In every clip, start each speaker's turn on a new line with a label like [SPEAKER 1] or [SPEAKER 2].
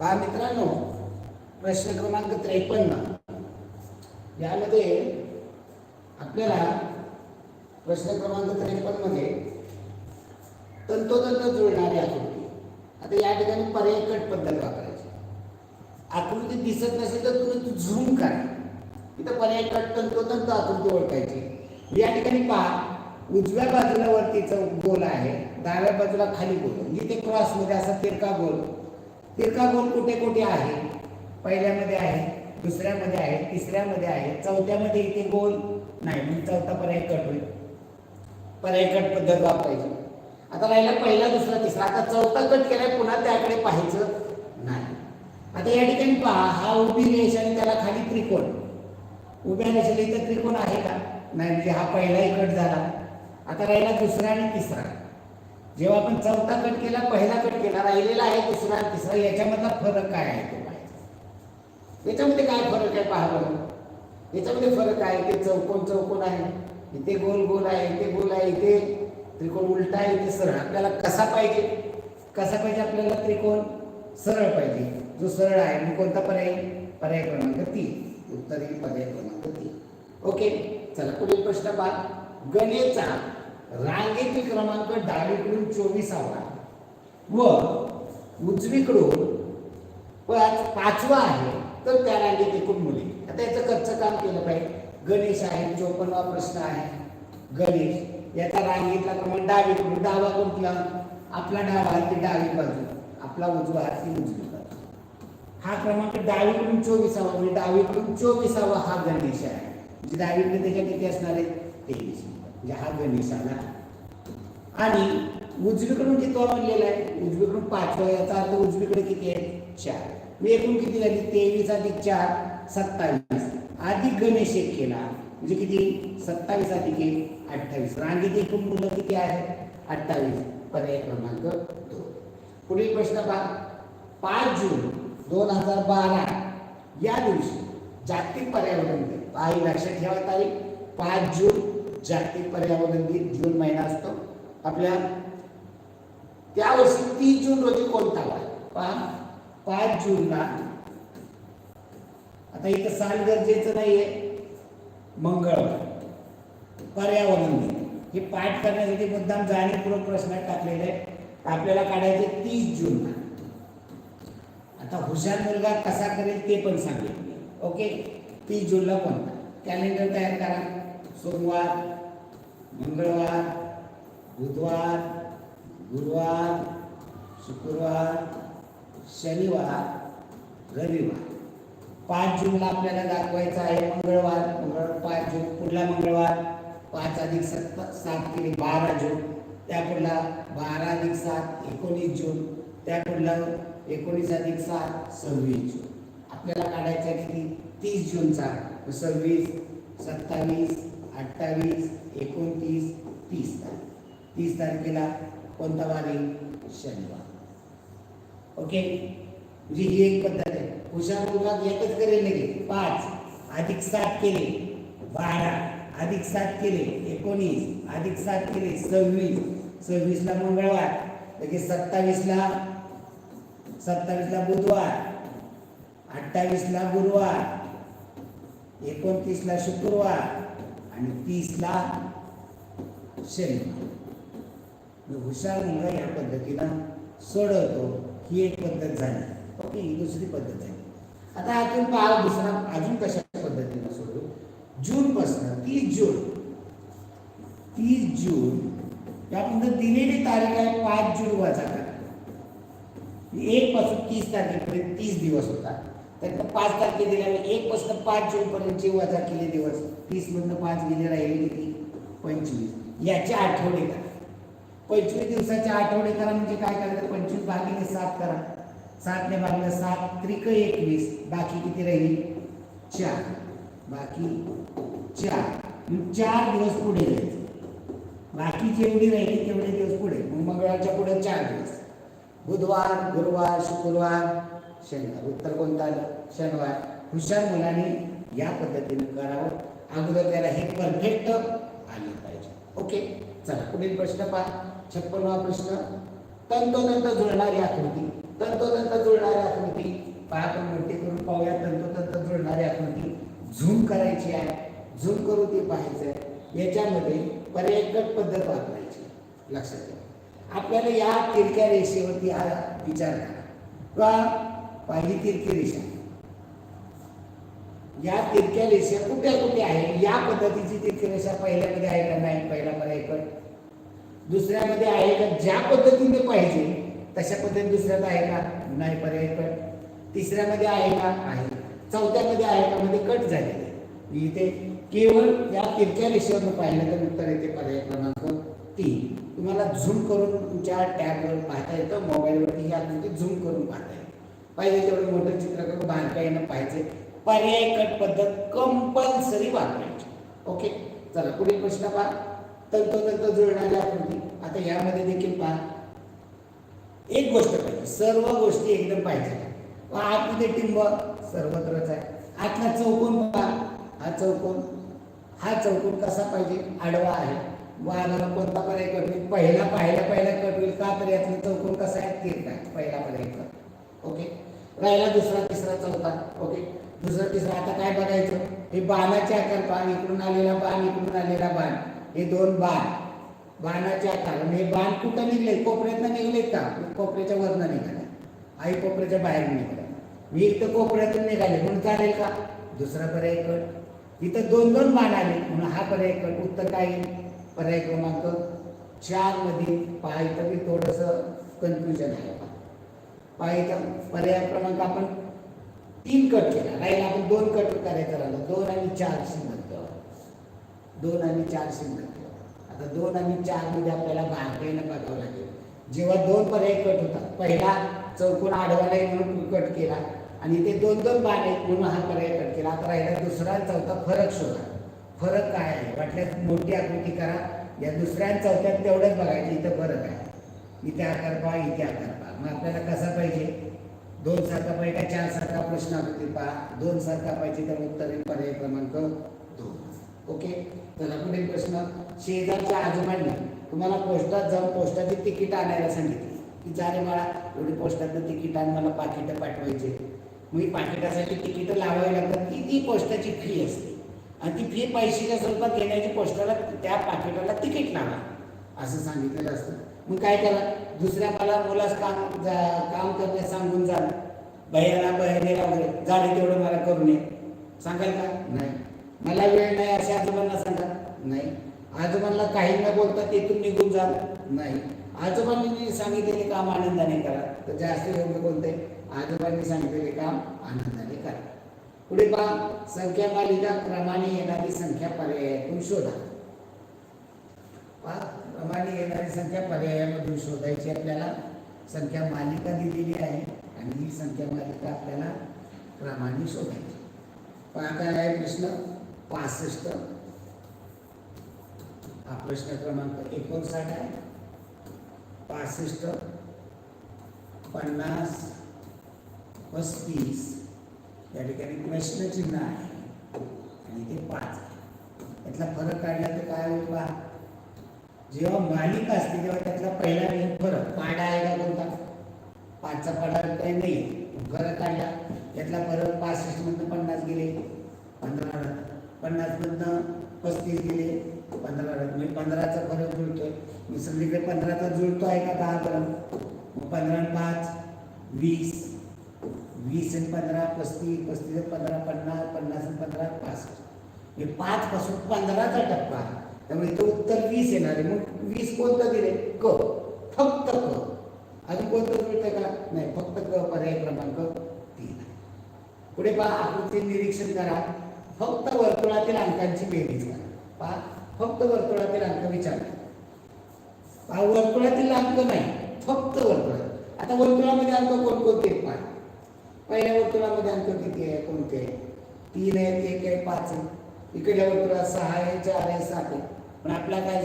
[SPEAKER 1] पहा मित्रांनो प्रश्न क्रमांक त्रेपन्न. यामध्ये आपल्याला प्रश्न क्रमांक त्रेपन्नमध्ये तंतोतंत जुळणारी आकृती. आता या ठिकाणी पर्याय कट पद्धत वापरायची. आकृती दिसत नसेल तर तुम्ही झूम करा. इथं पर्याय कट तंतोतंत आकृती ओळखायची. या ठिकाणी पहा उजव्या बाजूला वरतीचा गोल आहे डाव्या बाजूला खाली गोल. म्हणजे ते क्रॉसमध्ये असा तिरका गोल. तिरका गोल कुठे कुठे आहे? पहिल्यामध्ये आहे दुसऱ्यामध्ये आहे तिसऱ्यामध्ये आहे चौथ्यामध्ये इथे गोल नाही मग चौथा पर्याय कट होईल. पर्याय कट पद्धत वापरायची. आता राहिला पहिला दुसरा तिसरा. आता चौथा कट केलाय पुन्हा त्याकडे पाहायचं नाही. आता या ठिकाणी पहा हा उभी रेष आणि त्याला खाली त्रिकोण. उभ्या रेषेला इथं त्रिकोण आहे का? नाही म्हणजे हा पहिलाही कट झाला. आता राहिला दुसरा आणि तिसरा. जेव्हा आपण चौथा कट केला पहिला कट केला राहिलेला आहे दुसरा तिसरा याच्यामधला फरक काय आहे तो? पाहायचा याच्यामध्ये काय फरक आहे पहा याच्यामध्ये फरक आहे ते चौकोन चौकोन आहे इथे गोल गोल आहे इथे गोल आहे इथे त्रिकोण उलटा आहे इथे सरळ. आपल्याला कसा पाहिजे? कसा पाहिजे आपल्याला त्रिकोण? सरळ पाहिजे. जो सरळ आहे मग कोणता पर्याय? पर्याय क्रमांक तीन. उत्तर येईल पर्याय क्रमांक तीन. ओके चला पुढील प्रश्न पहा. गणेचा रांगेतील क्रमांक डावीकडून चोवीसावा. व उजवीकडून पाच पाचवा आहे तर त्या रांगेत एकूण मुली. आता याचं कच्चं काम केलं पाहिजे. गणेश आहे चोपन्नवा प्रश्न आहे. गणेश याचा रांगेतला क्रमांक डावीकडून डावा कुठला? आपला डावा आहे ती डावी बाजू? आपला उजवा आहे ती उजवी बाजू? हा क्रमांक डावीकडून चोवीसावा म्हणजे डावीकडून चोवीसावा हा गणेश आहे. म्हणजे डावीकडे त्याच्या किती असणार आहे? तेवीस. म्हणजे हा गणेश आला आणि उजवीकडून किती म्हणलेला आहे उजवीकडून पाचवा याचा अर्थ उजवीकडे किती आहे? चार. मी एकूण किती झाली? तेवीस अधिक चार सत्तावीस. अधिक गणेश एक केला. म्हणजे किती? सत्तावीस अधिक एक अठ्ठावीस. रांगेत एकूण मुलं किती आहेत? अठ्ठावीस. पर्याय क्रमांक दोन. पुढील प्रश्न पहा. पाच जून दोन हजार बारा या दिवशी जागतिक पर्यावरण दिन. पहा लक्षात ठेवा तारीख पाच जून जागतिक पर्यावरण दिन जून महिना असतो. आपल्या त्या वर्षी तीस जून रोजी कोणता वार? पहा पाच जूनला आता इथं साल गरजेचं नाहीये. मंगळवार. पर्यावरण दिन हे पाठ करण्यासाठी मुद्दाम जाणीवपूर्वक प्रश्न टाकलेले आहे आपल्याला काढायचे तीस जूनला आता हुशार मुलगा कसा करेल ते पण सांगेल ओके? तीस जूनला कोणता? कॅलेंडर तयार करा. सोमवार मंगळवार बुधवार गुरुवार शुक्रवार शनिवार रविवार. पाच जूनला आपल्याला दाखवायचं आहे मंगळवार. मंगळवार पाच जून. पुढला मंगळवार? पाच अधिक सत्त सात केली बारा जून. त्या पुढला बारा अधिक सात एकोणीस जून. त्या पुढला एकोणीस अधिक सात सव्वीस जून. आपल्याला काढायचं आहे किती? तीस जूनचा. सव्वीस सत्तावीस अठ्ठावीस एकोणतीस तीस तारीख. तीस तारखेला कोणता वार येईल? शनिवार. ओके? म्हणजे ही एक पद्धत आहे. हुशार मुलगा एकच करेल लगेच पाच. अधिक सात केले. बारा. अधिक सात केले. एकोणीस. अधिक सात केले. सव्वीस. सव्वीसला मंगळवार. लगेच सत्तावीसला? सत्तावीसला बुधवार. अठ्ठावीसला गुरुवार. एकोणतीसला शुक्रवार. आणि तीसला शनिवार हुशार मुलगा या पद्धतीनं सोडवतो ही एक पद्धत झाली. ओके ही दुसरी पद्धत आहे आता अजून पहा दुसरा अजून कशा पद्धतीनं सोडू जून तीस जून. तीस जून यामध्ये दिलेली तारीख आहे पाच जून वाचा. एक पासून तीस तारखेपर्यंत तीस दिवस होता त्यात पाच तारखे दिल्यामुळे एक पासून पाच जून पर्यंतचे वजा केले दिवस तीस मधनं पाच गेले राहिले किती पंचवीस. याचे आठवडे करा. पंचवीस दिवसाचे आठवडे करा म्हणजे काय करायचं पंचवीस भागीने सात करा. सातने भागलं सात त्रिक एकवीस. बाकी किती राहिली? चार. बाकी चार. चार दिवस पुढे जायचे बाकी जेवढी राहिली तेवढे दिवस पुढे. मग मंगळवारच्या पुढे चार दिवस. बुधवार गुरुवार शुक्रवार शनिवार. उत्तर कोणतं आलं? शनिवार. हुशार मुलाने या पद्धतीने करावं. अगोदर त्याला हे परफेक्ट आलं पाहिजे. ओके चला पुढील प्रश्न पहा. छप्पनवा प्रश्न. तंतोतंत जुळणारी आकृती. तंतोतंत जुळणारी आकृती. पहा आपण मोठी करून पाहूया. तंतोतंत जुळणारी आकृती. झूम करायची आहे. झूम करून ती पाहायचं आहे याच्यामध्ये पर्यायकट पद्धत वापरायची. लक्षात घ्या आपल्याला या तिरक्या रेषेवरती हा विचार करा. किंवा पहिली तिरकी रेषा. या तिरक्या रेषा कुठे कुठे आहे या पद्धतीची तिरकी रेषा पहिल्यामध्ये आहे का नाही? पहिला पर्यायकट दुसऱ्यामध्ये आहे का? ज्या पद्धतीने पाहिजे तशा पद्धतीने दुसऱ्यात आहे का? नाही पर्याय कट तिसऱ्यामध्ये आहे का? आहे. चौथ्यामध्ये आहे का? मध्ये कट झालेले. इथे केवळ या तिरक्या रेषेवर पाहिलं तर उत्तर येते पर्याय क्रमांक तीन. तुम्हाला झूम करून तुमच्या टॅबवर पाहता येतं. मोबाईलवरती ही आकृती झूम करून पाहता येतं. पाहिजे तेवढं मोठं चित्र करून काही पाहायचे. पर्याय कट पद्धत कंपल्सरी वापरायची. ओके चला पुढील प्रश्न पहा. तंतोतंत जुळणारी आकृती आता यामध्ये देखील पहा. एक गोष्ट पाहिजे. सर्व गोष्टी एकदम पाहिजे. आतमध्ये टिंब सर्वत्रच आहे. आतला चौकोन पहा. हा चौकोन हा चौकोन कसा पाहिजे? आडवा आहे. वाघाला कोणता पर्याय कट होईल? पहिला पाहिला पहिला कट होईल का? तर यातला चौकोन कसा आहे? तिरका आहे पहिला पर्याय कट. ओके राहिला दुसरा तिसरा चौथा. ओके दुसरं तिसरं आता काय बघायचं? हे बाणाचे आकार बाण इकडून आलेला बाण इकडून आलेला बाण. हे दोन बाण. बाणाचे आकार. हे बाण कुठं निघले? कोपऱ्यातनं निघलेत का? कोपऱ्याच्या वरनं निघाले. आई कोपऱ्याच्या बाहेर निघाले. मी इथं कोपऱ्यातून निघाले. म्हणून चालेल का? दुसरा पर्याय कट इथं दोन दोन बाण आले. म्हणून हा पर्याय कट उत्तर काय येईल? पर्याय क्रमांक चारमध्ये पाहायचं की मी थोडस कन्फ्युजन आहे. पाहायचं. पर्याय क्रमांक आपण तीन कट केला राहील आपण दोन कट करायचं राहिलं. दोन आणि चार शिल्लक म्हणतो. दोन आणि चार शिल्लक म्हणतो. आता दोन आणि चारमध्ये आपल्याला बारकाईनं बघावं लागेल. जेव्हा दोन पर्याय कट होतात पहिला चौकोन आडवा नाही म्हणून कट केला आणि ते दोन दोन बाण आहेत म्हणून हा पर्याय कट केला. आता राहिला दुसरा चौथा फरक शोधा. फरक काय आहे? वाटल्यास मोठी आकृती करा. या दुसऱ्या चौथ्यात तेवढंच बघायचं इथं फरक आहे. इथे आकार पहा इथे आकार पहा. मग आपल्याला कसा पाहिजे? दोन सारखा पाहिजे का? चार सारखा प्रश्न आकृती पहा दोन सारखा पाहिजे तर उत्तर पर्याय क्रमांक दोन. ओके? चला पुढील प्रश्न. शेजारच्या आजोबांनी तुम्हाला पोस्टात जाऊन पोस्टाची तिकीट आणायला सांगितली. की जा रे मला एवढी पोस्टातलं तिकीट आण मला पाकिटं पाठवायचे मी पाकिटासाठी तिकीटं लावावी लागतात. ती ती पोस्टाची फी असते. आणि ती फी पैशाच्या स्वरूपात घेण्याची पोस्टाला त्या पाकिटाला तिकीट लावा. असं सांगितलेलं असतं. मग काय करा? दुसऱ्या मला मुलास काम काम करण्यास सांगून जा. भैयाला बहिणीला वगैरे झाले तेवढं मला करू नये. सांगाल का? नाही. मला वेळ नाही अशा आजोबांना सांगा. नाही. आजोबांना काही न बोलता तेथून निघून जा. नाही. आजोबांनी सांगितलेले काम आनंदाने करा. तर जास्त योग्य कोणते? आजोबांनी सांगितलेले काम आनंदाने करा. पुढे पहा. संख्या मालिका क्रमाने येणारी संख्या पर्यायातून शोधा. पहा. क्रमाने येणारी संख्या पर्यायामधून शोधायची आपल्याला. संख्या मालिका दिलेली आहे आणि ही संख्या मालिका आपल्याला क्रमाने शोधायची. पहा आहे प्रश्न पासष्ट. हा प्रश्न क्रमांक एकोणसाठ आहे. पासष्ट पन्नास पस्तीस. या ठिकाणी प्रश्नचिन्ह आहे. आणि ते पाच यातला फरक काढला तर काय होईल पहा. जेव्हा मालिका असते तेव्हा त्यातला पहिला नियम फरक पाडा आहे का कोणता? पाचचा पाडा काही नाही. फरक काढला यातला फरक पासष्ट मधनं पन्नास गेले पंधरा पन्नास मधनं पस्तीस गेले पंधरा म्हणजे पंधराचा फरक जुळतोय. मग सगळीकडे पंधराचा जुळतो आहे का दहा पर्यंत मग पंधरा पाच वीस. वीस आणि पंधरा पस्तीस. पस्तीस पंधरा पन्नास. पन्नास आणि पंधरा पासष्ट. हे पाचपासून पंधराचा टप्पा त्यामुळे इथं उत्तर वीस येणार आहे. मग वीस कोणतं दिले क. फक्त क. अजून कोणतं मिळतं का? नाही फक्त क पर्याय क्रमांक तीन पुढे पहा आकृती निरीक्षण करा. फक्त वर्तुळातील अंकांची बेरीज करा. पहा फक्त वर्तुळातील अंक विचार. पहा वर्तुळातील अंक नाही फक्त वर्तुळात आता वर्तुळामध्ये अंक कोणकोणते? पहा. पहिल्या वर्तुळामध्ये अंक किती आहे? कोणते? आहे? तीन आहेत एक आहे पाच आहे. इकडल्या वर्तुळात सहा आहे चार आहे सात आहे. पण आपला काय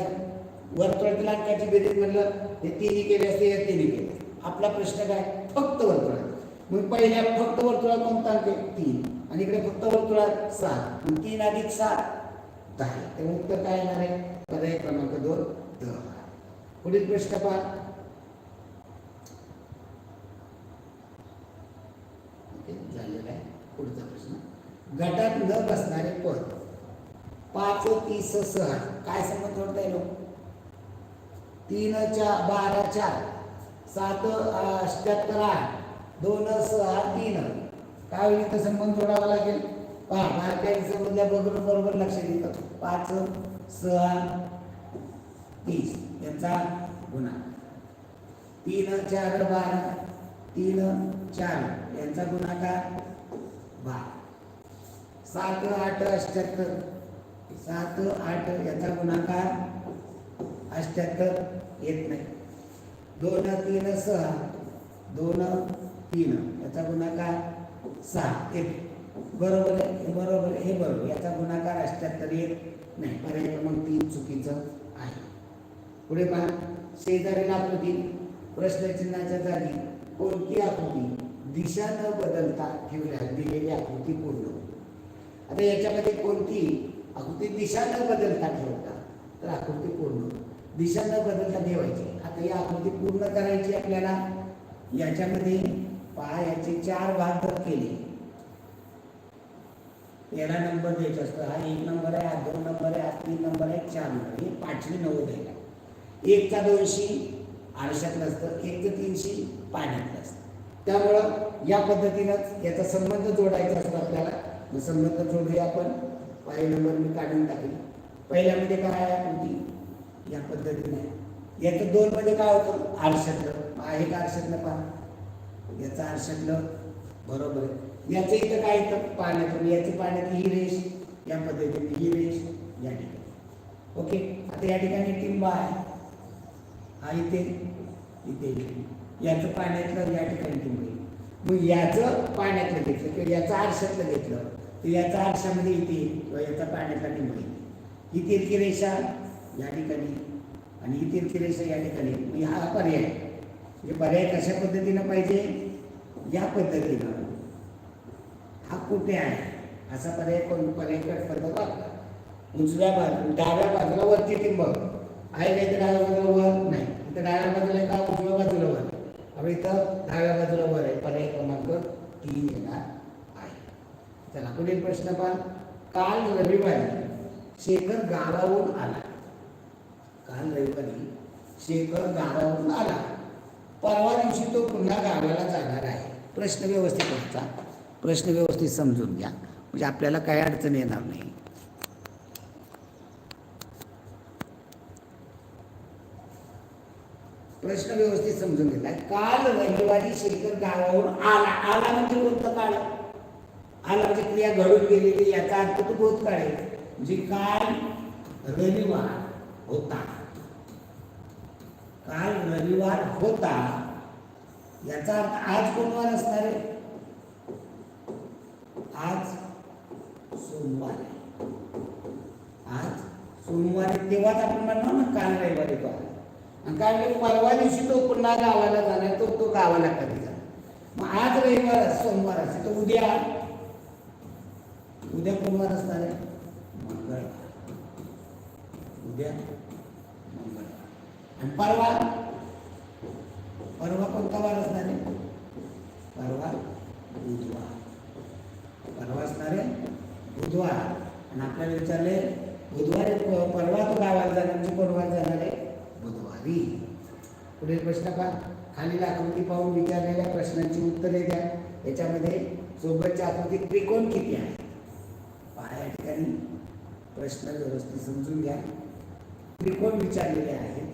[SPEAKER 1] वर्तुळांकाची बेरीज म्हणलं हे तिन्ही केले असते हे तिन्ही केले. आपला प्रश्न काय? फक्त वर्तुळात मग पहिल्या फक्त वर्तुळात कोणता अंक तीन. आणि इकडे फक्त वर्तुळात सात. मग तीन अधिक सात दहा. ते उत्तर काय येणार आहे? पर्याय क्रमांक दोन दहा. पुढील प्रश्न पहा. झालेला आहे. पुढचा प्रश्न. गटात न बसणारे पद. पाच तीस सहा. काय संबंध जोडता येईल तीन चार बारा चार. सात अष्ट्याहत्तर आठ. दोन सहा तीन. काय होईल इथं संबंध जोडावा लागेल? पहा बारकाईचं संबंध बरोबर बरोबर लक्षात येतं पाच सहा तीस. यांचा गुन्हा. तीन चार बारा. तीन चार. यांचा गुणाकार बारा. सात आठ अष्ट्याहत्तर सात आठ याचा गुणाकार अष्ट्याहत्तर येत नाही. दोन तीन सहा दोन तीन याचा गुणाकार सहा एक बरोबर आहे? बरोबर हे बरोबर याचा गुणाकार अष्ट्याहत्तर येत नाही. पर्याय क्रमांक तीन चुकीचं आहे. पुढे पहा. शेजारील आकृती प्रश्नचिन्हाच्या जागी कोणती आकृती दिशा न बदलता ठेवल्या दिलेली आकृती पूर्ण आता याच्यामध्ये कोणती आकृती दिशा न बदलता ठेवता. तर आकृती पूर्ण. दिशा न बदलता ठेवायची. आता ही आकृती पूर्ण करायची आपल्याला. याच्यामध्ये पहा याचे चार भाग जर केले. तेरा नंबर द्यायचा असतो. हा एक नंबर आहे हा दोन नंबर आहे हा तीन नंबर आहे चार नंबर. हे पाचवी नव्वद एक एकचा दोनशे आरशातलं असतं. एक ते तीनशे पाण्यातलं असतं. त्यामुळं या पद्धतीनंच याचा संबंध जोडायचा असतो आपल्याला. संबंध जोडूया आपण. पाय नंबर मी काढून टाकेल पहिल्यामध्ये काय आहे आकृती? या पद्धतीने. याचं दोन मध्ये काय होतं? आरशातलं. आहे का आरशातलं पहा? याचं आरशातलं. बरोबर आहे. याचं इथं काय येतं? पाण्यातून याची पाण्यात ही रेष. या पद्धतीने ही रेष या ठिकाणी. ओके? आता या ठिकाणी टिंबा आहे. हा इथे इथे याचं पाण्यातलं या ठिकाणी टिंब आहे मग याचं पाण्यातलं घेतलं किंवा याचं आरशातलं घेतलं. तर याचा आरशामध्ये येते किंवा याचा पाण्यातला टिंब ही तिरकी रेषा या ठिकाणी आणि ही तिरकी रेषा या ठिकाणी. म्हणजे हा पर्याय. म्हणजे पर्याय कशा पद्धतीनं पाहिजे? या पद्धतीनं. हा कुठे आहे? असा पर्याय कोण? पर्याय पद्धत वापरा. उजव्या बाजू डाव्या बाजूला वरती टिंबक आहे का तर डाव्या बाजूला वर? नाही. इथं डाव्या बाजूला का उजव्या बाजूला वर? आपण इथं डाव्या बाजूला वर आहे. पर्याय क्रमांक तीन येणार. चला पुढील प्रश्न पहा. काल रविवारी शेखर गावाहून आला. काल रविवारी शेखर गावाहून आला. परवा दिवशी तो पुन्हा गावाला जाणार आहे. प्रश्न व्यवस्थित वाचा. प्रश्न व्यवस्थित समजून घ्या. म्हणजे आपल्याला काही अडचण येणार नाही. प्रश्न व्यवस्थित समजून घेतला काल रविवारी शेखर गावाहून आला. आला म्हणजे कोणतं काळ? आला क्रिया घडून गेलेली याचा अर्थ तू बोध आहे म्हणजे काल रविवार होता. काल रविवार होता याचा अर्थ आज कोणवार असणार आहे? आज सोमवार आहे. आज सोमवार तेव्हाच आपण म्हणणार ना काल रविवारी तो आणि काय परवा दिवशी तो पुन्हा गावाला जाणार तो तो गावाला कधी जाणार? मग आज रविवार सोमवार असेल तर उद्या उद्या कोणवार असणार आहे. मंगळवार उद्या मंगळवार आणि परवा? परवा कोणता वार असणार आहे? परवा बुधवार. परवा असणार आहे बुधवार. आणि आपल्याला विचारले बुधवारी प- परवा तो गावाला जाणार? म्हणजे कोणवार जाणार आहे? बुधवारी. पुढील प्रश्न पहा. खालील आकृती पाहून विचारलेल्या प्रश्नांची उत्तरे द्या. याच्यामध्ये सोबतच्या आकृतीत त्रिकोण किती आहे? ठिकाणी प्रश्न व्यवस्थित समजून घ्या. त्रिकोण विचारलेले आहेत?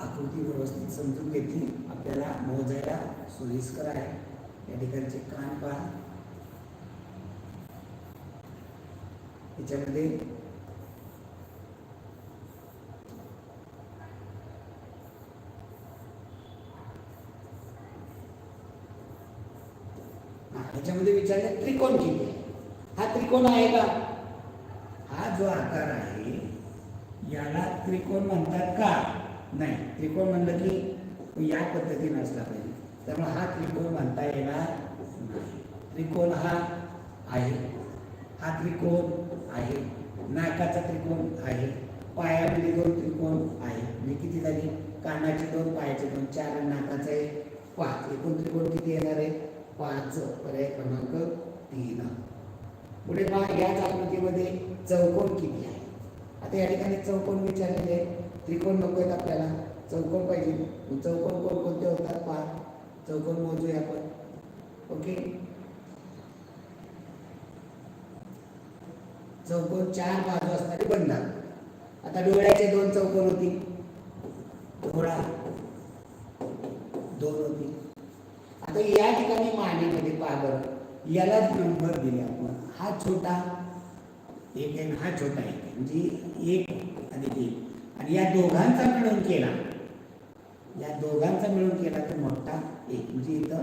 [SPEAKER 1] आकृती व्यवस्थित समजून घेतली. आपल्याला मोजायला सोयीस्कर आहे. या ठिकाणचे कान पहा. याच्यामध्ये त्याच्यामध्ये याच्यामध्ये विचारले त्रिकोण किती आहे. हा त्रिकोण आहे का? हा जो आकार आहे याला त्रिकोण म्हणतात का? नाही त्रिकोण म्हणलं की या पद्धतीने असला पाहिजे. त्यामुळे हा त्रिकोण म्हणता येणार नाही. त्रिकोण हा आहे. हा त्रिकोण आहे. नाकाचा त्रिकोण आहे. पायामध्ये दोन त्रिकोण आहे. म्हणजे किती झाली? कानाचे दोन पायाचे दोन. चार नाकाचा नाकाचे पाच. एकूण त्रिकोण किती येणार आहे? पाच. पर्याय क्रमांक तीन. पुढे पहा याच आकृतीमध्ये चौकोन किती आहे? आता या ठिकाणी चौकोन विचारलेले आहे त्रिकोण नको आहेत आपल्याला. चौकोन पाहिजे. चौकोन कोणकोणते होतात? पहा. चौकोन मोजूया आपण. ओके? चौकोन चार बाजू असणारे बनणार आता डोळ्याचे दोन चौकोन होतील डोळा. दोन होतील आता या ठिकाणी मानेमध्ये पहा बरं. यालाच नंबर दिले आपण. हा छोटा एक आहे आणि हा छोटा एक आहे. म्हणजे एक आणि एक. आणि या दोघांचा मिळून केला. या दोघांचा मिळून केला तर मोठा एक. म्हणजे इथं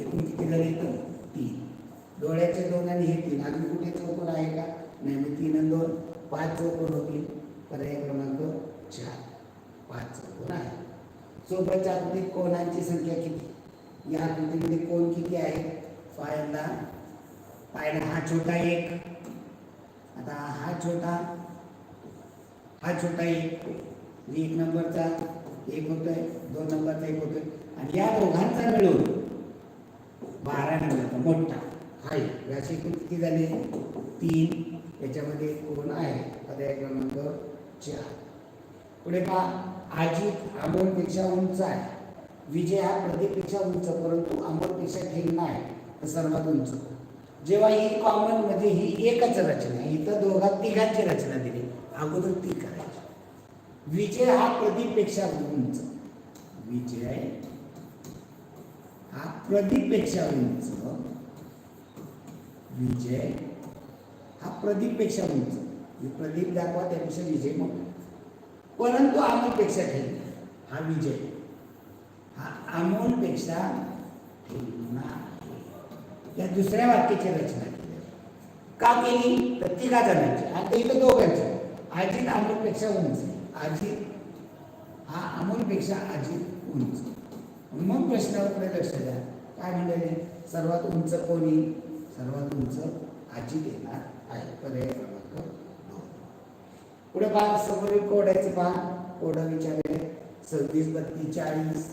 [SPEAKER 1] एकूण किती जर येतं तीन. डोळ्याचे दोन आणि हे तीन. अजून कुठे चौकोन आहे का? नाही मग तीन आणि दोन. पाच चौकोन होतील. पर्याय क्रमांक चार. पाच चौकोन आहे. सोबतच्या आकृतीत कोणांची संख्या किती? या आकृतीमध्ये कोण किती आहे? पहिल्यांदा पाहिला हा छोटा एक. आता हा छोटा हा छोटा एक. एक नंबरचा एक होतोय दोन नंबरचा एक होतोय. आणि या दोघांचा मिळून बारा नंबरचा मोठा. हा एक असे किती झाले? तीन. याच्यामध्ये कोण आहे? पर्याय क्रमांक चार. पुढे पहा. अजित अमोलपेक्षा उंच आहे. विजय हा प्रदीपपेक्षा उंच परंतु अमोलपेक्षा ठेंगणा आहे. सर्वात उंच जेव्हा ही कॉमनमध्ये ही एकच रचना आहे इथं दोघा तिघांची रचना दिली. अगोदर ती करायची. विजय हा प्रदीपपेक्षा उंच विजय हा प्रदीपपेक्षा उंच विजय हा प्रदीपपेक्षा उंच प्रदीप दाखवा त्यापेक्षा विजय मोठा. परंतु अमोलपेक्षा ठेवला हा विजय. हा अमोलपेक्षा ठेवणार. या दुसऱ्या वाक्याची रचना. का केली? तर तिघा जणांची आता इथं दोघांची. अजित अमोलपेक्षा उंच. अजित हा अमोलपेक्षा अजित उंच. मग प्रश्नावर लक्ष द्या. काय म्हणाले? सर्वात उंच कोणी? सर्वात उंच अजित येणार आहे. पर्याय क्रमांक दोन. पुढे पहा समोर कोड्याचे पहा. कोड विचारले. सव्वीस बत्तीस चाळीस.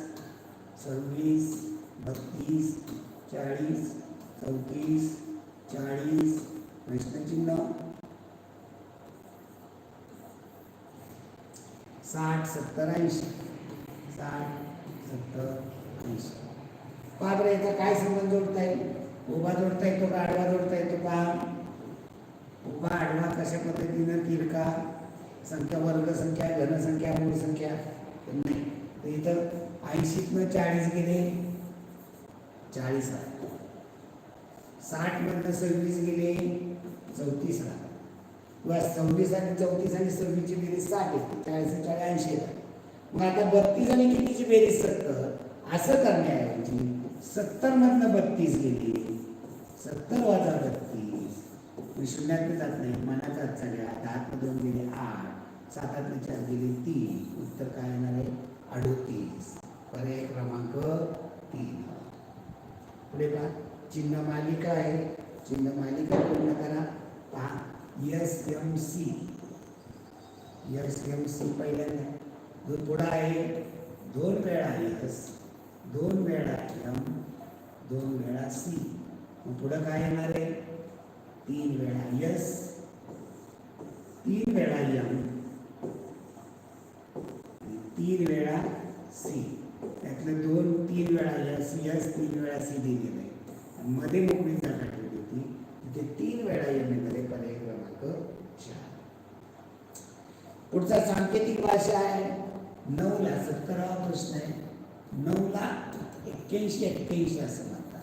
[SPEAKER 1] सव्वीस बत्तीस चाळीस. चौतीस चाळीस प्रश्नचिन्ह साठ सत्तर ऐंशी. साठ सत्तर ऐंशी. पहा बरं याचा काय संबंध जोडता येईल? उभा जोडता येतो का आडवा जोडता येतो का? उभा आडवा कशा पद्धतीनं तिरका? संख्या वर्ग संख्या घनसंख्या मूळ संख्या नाही. तर इथं ऐंशीतनं चाळीस गेले. चाळीस साठ नंतर सव्वीस गेले चौतीस आले. किंवा सव्वीस आणि चौतीस आणि सव्वीसची बेरीज साठ येते चाळीस चाळीस ऐंशी. येतात मग आता बत्तीस आणि कितीची बेरीज सत्तर? असं करण्याऐवजी सत्तर मधनं बत्तीस गेली. सत्तर वाजा बत्तीस. मी शून्यात जात नाही. मनाचा हात चालले. दहात दोन गेले आठ. सातातनं चार गेले तीन. उत्तर काय येणार आहे? अडोतीस. पर्याय क्रमांक तीन. पुढे पहा. चिन्ह मालिका आहे चिन्ह मालिका पूर्ण करा पहा S M C S M C पहिल्यांदा दोन पुढं आहे दोन वेळा एस दोन वेळा एम दोन वेळा सी मग पुढं काय येणार आहे तीन वेळा एस तीन वेळा एम तीन वेळा सी त्यातलं दोन तीन वेळा एस एस तीन वेळा सी दिलेलं आहे मध्ये मोकळी जागा ठेवली होती. तिथे तीन वेळा एम येणारे पर्याय क्रमांक चार. पुढचा सांकेतिक भाषा आहे. नऊला सत्तरावा प्रश्न आहे. नऊला एक्क्याऐंशी एक्क्याऐंशी असं म्हणतात.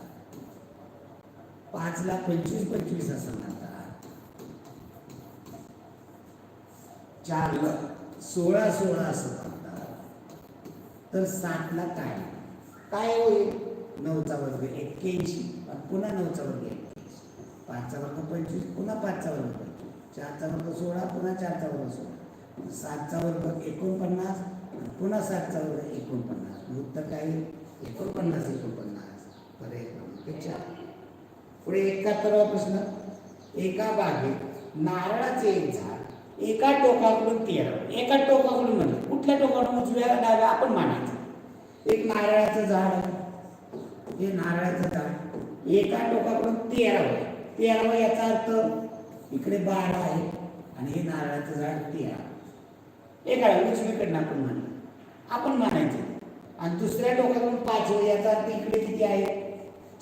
[SPEAKER 1] पाचला पंचवीस पंचवीस असं म्हणतात. चारला सोळा सोळा असं म्हणतात. तर साठला काय? काय होईल? नऊचा वर्ग एक्क्याऐंशी. पुन्हा नऊचा वर्ग एक्क्याऐंशी पाचचा वर्ग पंचवीस पुन्हा पाचचा वर्ग पंचवीस चारचा वर्ग सोळा पुन्हा चारचा वर्ग सोळा सातचा वर्ग एकोणपन्नास पुन्हा सातचा वर्ग एकोणपन्नास. उत्तर काय एकोणपन्नास एकोणपन्नास. पर्याय क्रमांक पुढे एकाहत्तरावा प्रश्न. एका बागेत नारळाचे एक झाड एका टोकाकडून तेरा. एका टोकाकडून म्हणजे कुठल्या टोकाकडून उजव्या डाव्या आपण मानायचं. एक नारळाचं झाड आहे. हे नारळाचं झाड एका टोकाकडून तेरावं तेरावं याचा अर्थ इकडे बारा आहे आणि हे नारळाचं झाड तेरा. एका उजवीकडनं आपण मानलं आपण म्हणायचं. आणि दुसऱ्या टोकाकडून पाचवं याचा अर्थ इकडे किती आहे?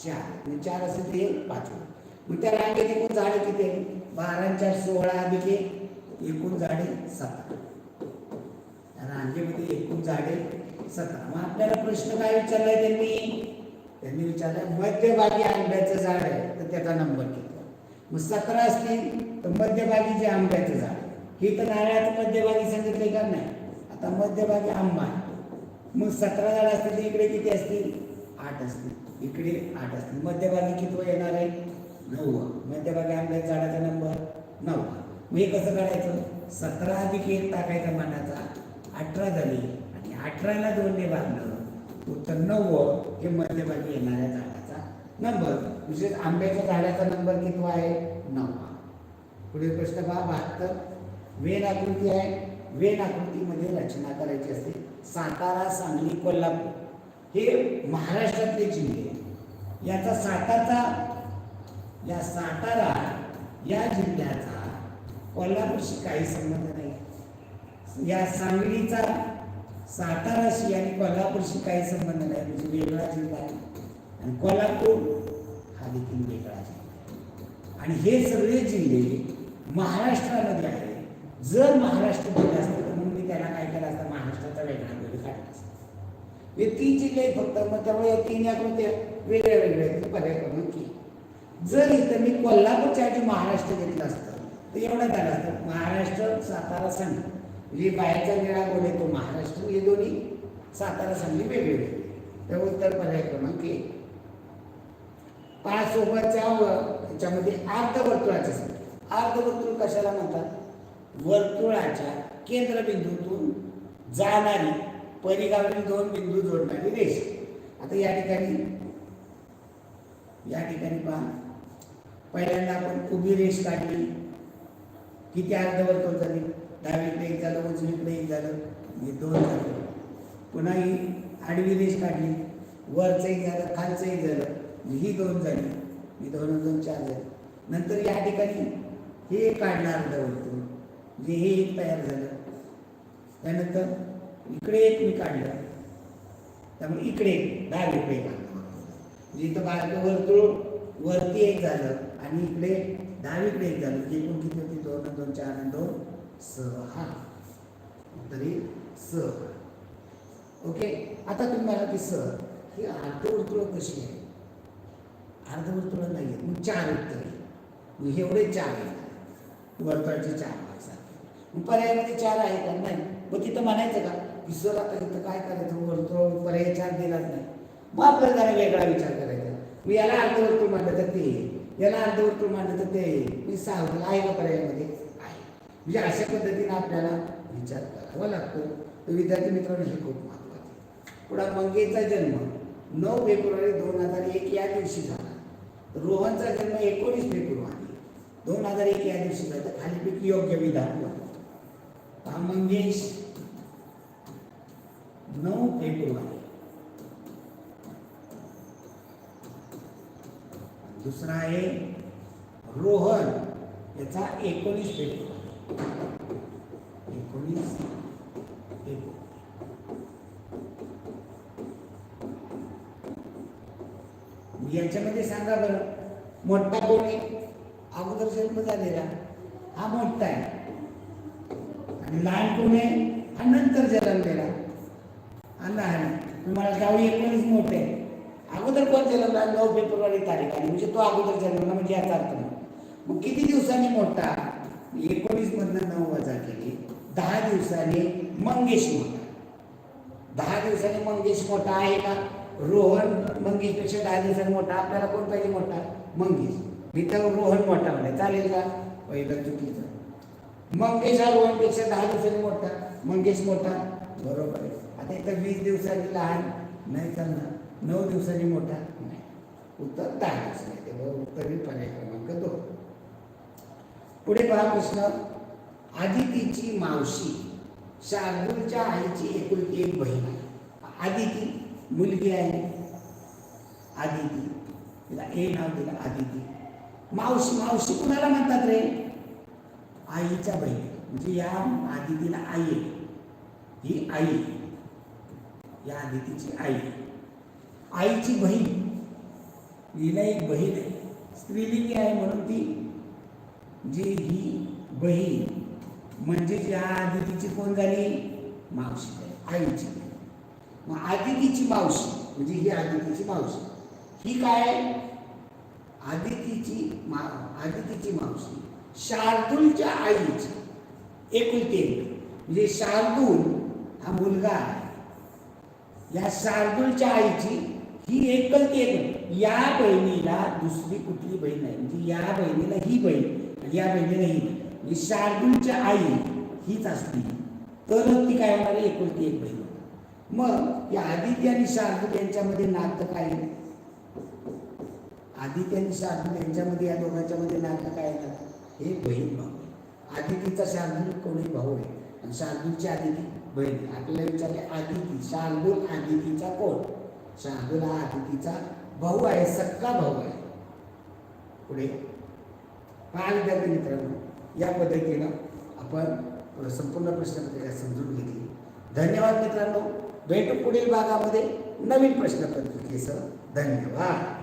[SPEAKER 1] चार. म्हणजे चार असेल ते पाचवं मग त्या रांगेत एकूण झाडे किती आहे बारा चार सोळा अधिक एकूण झाडे सतरा. रांगेमध्ये एकूण झाडे सतरा. मग आपल्याला प्रश्न काय विचारलाय त्यांनी? त्यांनी विचारलं मध्यभागी आंब्याचं झाड आहे तर त्याचा नंबर किती मग सतरा असतील तर मध्यभागी जे आंब्याचं झाड ही हे तर नारळाचं मध्यभागी सांगितले का नाही? आता मध्यभागी आंबा आहे. मग सतरा झाड असतील तर इकडे किती असतील? आठ असतील. इकडे आठ असतील. मध्यभागी किती येणार आहे? नऊ मध्यभागी आंब्याच्या झाडाचा नंबर नऊ मग हे कसं काढायचं? सतरा अधिक एक टाकायचा मानाचा अठरा झाली आणि अठराला दोनने भागलं उत्तर नव्वद. हे मध्यभागी येणाऱ्या झाडाचा नंबर विशेष आंब्याच्या झाडाचा नंबर किती आहे? नववा पुढील प्रश्न पहा बहात्तर. वेन आकृती आहे. वेन आकृतीमध्ये रचना करायची असते. सातारा सांगली कोल्हापूर. हे महाराष्ट्रातले जिल्हे याचा सातारचा या सातारा या जिल्ह्याचा कोल्हापूरशी काही संबंध नाही. या सांगलीचा साताराशी आणि कोल्हापूरशी काही संबंध नाही. म्हणजे वेगळा जिल्हा आहे आणि कोल्हापूर हा देखील वेगळा जिल्हा आणि हे सगळे जिल्हे महाराष्ट्रामध्ये आहे जर महाराष्ट्र जिल्हा असतं तर मग मी त्याला काय केलं असतं? महाराष्ट्राचा वेगळा वेळ काढला असता. हे तीन जिल्हे फक्त मग त्यामुळे या तीन आकृत्या वेगळ्या वेगळ्या पर्याय क्रमांक जर इथं मी कोल्हापूरच्या आधी महाराष्ट्र घेतलं असतं तर एवढं झालं असतं. महाराष्ट्र सातारा सांगितलं म्हणजे बाहेरचा निळा गोड आहे तो महाराष्ट्र हे दोन्ही सातारा सांगली वेगळे वेगळे त्यामुळे उत्तर पर्याय क्रमांक एक. पाच सोबतच्या याच्यामध्ये अर्धवर्तुळाचे संख्या अर्धवर्तुळ कशाला म्हणतात? वर्तुळाच्या केंद्रबिंदूतून जाणारी परिगामी दोन बिंदू जोडणारी रेषा. आता या ठिकाणी या ठिकाणी पहा. पहिल्यांदा आपण उभी रेष काढली. किती अर्धवर्तुळ झाली? डावीकडे एक झालं उजवीकडे एक झालं हे दोन झालं. पुन्हा ही आडवी रेष काढली वरचं एक झालं खालचं एक झालं म्हणजे ही दोन झाली ही दोन दोन चार झाली. नंतर या ठिकाणी हे एक अर्धा अर्धवर्तुळ म्हणजे हे एक तयार झालं. त्यानंतर इकडे एक मी काढलं. त्यामुळे इकडे एक डावीकडे काढलं. म्हणजे इथं बारकं वर्तुळ वरती एक झालं आणि इकडे डावीकडे एक झालं. एकूण किती होती? दोन दोन चार दोन. सहा तरी स ओके? आता तुम्ही मला की स ही अर्धवर्तुळ कशी आहे? अर्धवर्तुळ नाही आहेत मग चार उत्तर. मग एवढे चार आहेत. वर्तुळाचे चार भाग सारखे. मग पर्यायामध्ये चार आहे का? नाही. मग तिथं म्हणायचं का? की सर आता इथं काय करायचं? वर्तुळ पर्याय चार दिलाच नाही. मग आपल्याला जरा वेगळा विचार करायचा. मी याला अर्धवर्तुळ मांडलं तर ते. याला अर्धवर्तुळ मांडलं तर ते. मी सांगतो आहे का पर्यायामध्ये? म्हणजे अशा पद्धतीने आपल्याला विचार करावा लागतो. तर विद्यार्थी मित्रांनो हे खूप महत्वाचं पुढा मंगेचा जन्म नऊ फेब्रुवारी दोन हजार एक या दिवशी झाला. रोहनचा जन्म एकोणीस फेब्रुवारी. दोन हजार एक या दिवशी झाला. खालीपैकी योग्य विधान हा मंगेश नऊ फेब्रुवारी. दुसरा आहे रोहन. याचा एकोणीस फेब्रुवारी. एकोणीस फेब्रुवारी याच्यामध्ये सांगा बरं. मोठा कोण आहे? अगोदर जन्म झालेला हा मोठा आहे. आणि लहान कोण आहे? हा नंतर जन्मलेला. हा लहान तुम्हाला गावी एकोणीस मोठे आहे. अगोदर कोण जन्मला? नऊ फेब्रुवारी तारीख आहे. म्हणजे तो अगोदर जन्मला म्हणजे याचा अर्थ मग किती दिवसांनी मोठा? एकोणीस मधनं नऊ वजा केली. दहा दिवसांनी मंगेश मोठा. दहा दिवसांनी मंगेश मोठा आहे का? रोहन मंगेशपेक्षा दहा दिवसांनी मोठा. आपल्याला कोण पाहिजे मोठा? मंगेश. मी तर रोहन मोठा म्हणे चालेल का? हो, पहिलं चुकीचं. मंगेश हा रोहनपेक्षा दहा दिवसांनी मोठा. मंगेश मोठा. बरोबर आहे. आता इथं वीस दिवसांनी लहान. नाही चालणार. नऊ दिवसांनी मोठा. नाही. उत्तर दहा दिवसांनी तेव्हा उत्तर पर्याय क्रमांक दोन. पुढे पहा प्रश्न आदितीची मावशी शार्दूलच्या आईची एकुलती एक बहीण आहे. आदिती मुलगी आहे. आदिती. तिला ए नाव दिलं आदिती. मावशी मावशी कुणाला म्हणतात रे? आईच्या बहीण. म्हणजे या आदितीला आई आहे. ही आई. या आदितीची आई. आईची बहीण. हिला एक बहीण आहे. स्त्रीलिंगी आहे म्हणून ती जी ही बहीण म्हणजे या आदितीची कोण झाली? मावशी झाली आईची. मग आदितीची मावशी म्हणजे ही आदितीची मावशी. ही काय? आदितीची मा आदितीची मावशी. शार्दूलच्या आईची. एकुलती एक. म्हणजे शार्दूल हा मुलगा आहे. या शार्दूलच्या आईची ही एकलती एक या बहिणीला दुसरी कुठली बहीण नाही. म्हणजे या बहिणीला ही बहीण या बहिणीला ही म्हणजे शार्दूलच्या आई हीच असती. तर ती काय होणार आहे? एकुलती एक बहीण मग या आदित्य आणि शार्दूल यांच्यामध्ये नातं काय आदित्य आणि शार्दूल यांच्यामध्ये या दोघांच्या मध्ये नातं काय येतात हे बहीण भाऊ आदितीचा शार्दूल कोणी भाऊ आहे? आणि शार्दूलची आदिती बहीण आपल्याला विचारले आदिती शार्दूल आदितीचा कोण? शार्दूल हा भाऊ आहे सक्का भाऊ आहे. पुढे. पहा विद्यार्थी मित्रांनो या पद्धतीनं आपण संपूर्ण प्रश्नपत्रिका समजून घेतली. धन्यवाद मित्रांनो. भेटू पुढील भागामध्ये नवीन प्रश्नपत्रिकेसह. धन्यवाद.